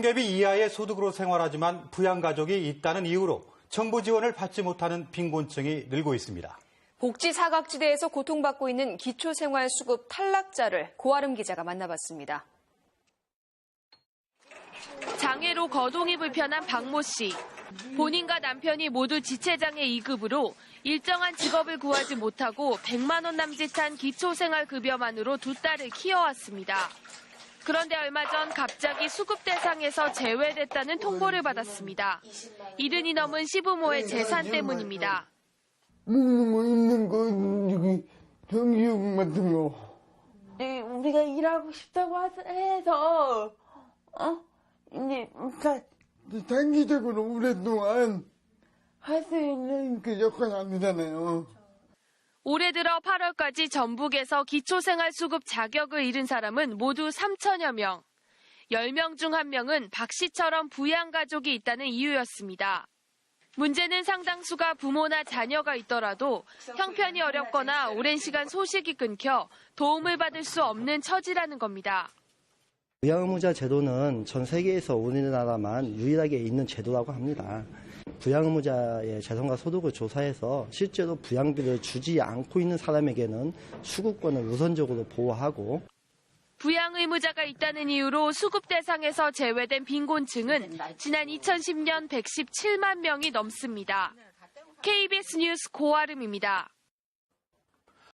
생계비 이하의 소득으로 생활하지만 부양가족이 있다는 이유로 정부 지원을 받지 못하는 빈곤층이 늘고 있습니다. 복지 사각지대에서 고통받고 있는 기초생활수급 탈락자를 고아름 기자가 만나봤습니다. 장애로 거동이 불편한 박모 씨. 본인과 남편이 모두 지체장애 2급으로 일정한 직업을 구하지 못하고 100만 원 남짓한 기초생활급여만으로 두 딸을 키워왔습니다. 그런데 얼마 전 갑자기 수급 대상에서 제외됐다는 통보를 받았습니다. 이른이 넘은 시부모의 재산 때문입니다. 먹는 거, 입는 거, 여기 전기요금 같은 거. 네, 우리가 일하고 싶다고 하- 해서 어 이제 그러니까 단기적으로 오랫동안 할 수 있는 그 역할이 아니잖아요. 올해 들어 8월까지 전북에서 기초생활수급 자격을 잃은 사람은 모두 3천여 명. 10명 중 1명은 박 씨처럼 부양가족이 있다는 이유였습니다. 문제는 상당수가 부모나 자녀가 있더라도 형편이 어렵거나 오랜 시간 소식이 끊겨 도움을 받을 수 없는 처지라는 겁니다. 부양의무자 제도는 전 세계에서 우리나라만 유일하게 있는 제도라고 합니다. 부양의무자의 재산과 소득을 조사해서 실제로 부양비를 주지 않고 있는 사람에게는 수급권을 우선적으로 보호하고 부양 의무자가 있다는 이유로 수급 대상에서 제외된 빈곤층은 지난 2010년 117만 명이 넘습니다. KBS 뉴스 고아름입니다.